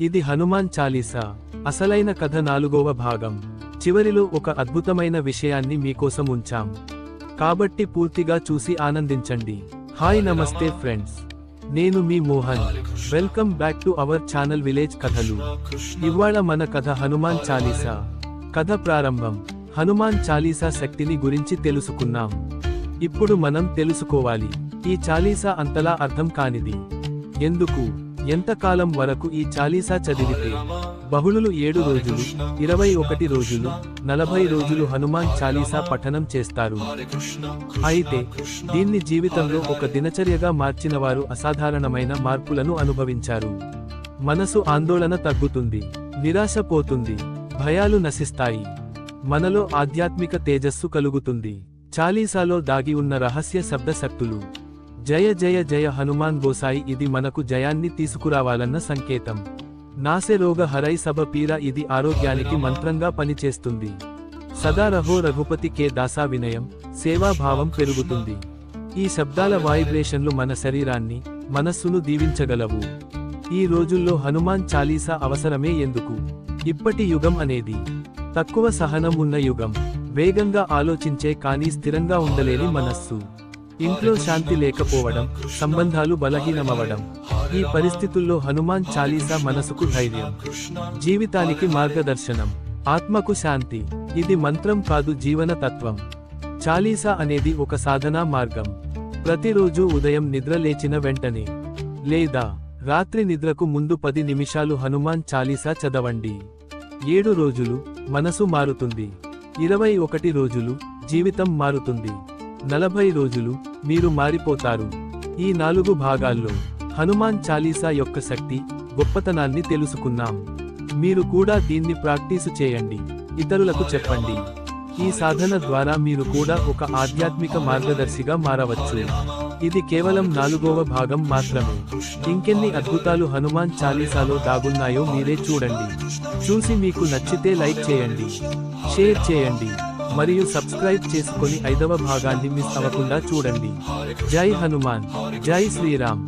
ఇది హనుమాన్ చాలీసా. అసలైన కథ నాలుగవ భాగం. చివరిలో ఒక అద్భుతమైన విషయాన్ని మీకోసం ఉంచాం. కాబట్టి పూర్తిగా చూసి ఆనందించండి. హాయ్ నమస్తే ఫ్రెండ్స్. నేను మీ Mohan. Welcome. Back to our channel village కథలు. ఇవాళ మన కథ హనుమాన్ చాలీసా. కథ ప్రారంభం. హనుమాన్ చాలీసా శక్తిని గురించి తెలుసుకున్నాం. ఇప్పుడు మనం తెలుసుకోవాలి. ఈ చాలీసా అంతలా అర్థం కానిది. ఎందుకు? ఎంతకాలం వరకు ఈ చాలీసా చదివితే? బహుళులు ఏడు రోజులు ఇరవై ఒకటి రోజులు నలభై రోజులు హనుమాన్ చాలీసా పఠనం చేస్తారు. అయితే దీన్ని జీవితంలో ఒక దినచర్యగా మార్చిన వారు అసాధారణమైన మార్పులను అనుభవించారు. మనసు ఆందోళన తగ్గుతుంది నిరాశ పోతుంది భయాలు నశిస్తాయి. మనలో ఆధ్యాత్మిక తేజస్సు కలుగుతుంది. చాలీసాలో దాగి ఉన్న రహస్య శబ్ద శక్తులు జయ జయ జయ హనుమాన్ గోసాయి ఇది మనకు జయాన్ని తీసుకురావాలన్న సంకేతం. నాసె రోగ హరై సభ పీర ఇది ఆరోగ్యానికి మంత్రంగా పనిచేస్తుంది. సదా రహో రఘుపతి కే దాసా వినయం సేవాభావం పెరుగుతుంది. ఈ శబ్దాల వైబ్రేషన్లు మన శరీరాన్ని మనస్సును దీవించగలవు. ఈ రోజుల్లో హనుమాన్ చాలీసా అవసరమే ఎందుకు? ఇప్పటి యుగం అనేది తక్కువ సహనం ఉన్న యుగం. వేగంగా ఆలోచించే కానీ స్థిరంగా ఉండలేని మనస్సు. ఇంట్లో శాంతి లేకపోవడం సంబంధాలు బలహీనమవడం ఈ పరిస్థితుల్లో హనుమాన్ చాలీసా మనసుకు ధైర్యం. జీవితానికి మార్గదర్శనం. ఆత్మకు శాంతి. ఇది మంత్రం కాదు జీవన తత్వం. చాలీసా అనేది ఒక సాధనా మార్గం. ప్రతిరోజు ఉదయం నిద్ర లేచిన వెంటనే. లేదా రాత్రి నిద్రకు ముందు పది నిమిషాలు హనుమాన్ చాలీసా చదవండి. ఏడు రోజులు మనసు మారుతుంది. ఇరవై ఒకటి రోజులు జీవితం మారుతుంది. నలభై రోజులు మీరు మారిపోతారు. ఈ నాలుగు భాగాల్లో హనుమాన్ చాలీసా యొక్క శక్తి గొప్పతనాన్ని తెలుసుకున్నాం. మీరు కూడా దీన్ని ప్రాక్టీసు చేయండి. ఇతరులకు చెప్పండి. ఈ సాధన ద్వారా మీరు కూడా ఒక ఆధ్యాత్మిక మార్గదర్శిగా మారవచ్చు. ఇది కేవలం నాలుగవ భాగం మాత్రమే. ఇంకెన్ని అద్భుతాలు హనుమాన్ చాలీసాలో దాగున్నాయో మీరే చూడండి. చూసి మీకు నచ్చితే లైక్ చేయండి. షేర్ చేయండి. మరియు సబ్స్క్రైబ్ చేసుకొని ఐదవ భాగాన్ని మిస్ అవ్వకుండా చూడండి. జై హనుమాన్. జై శ్రీరామ్.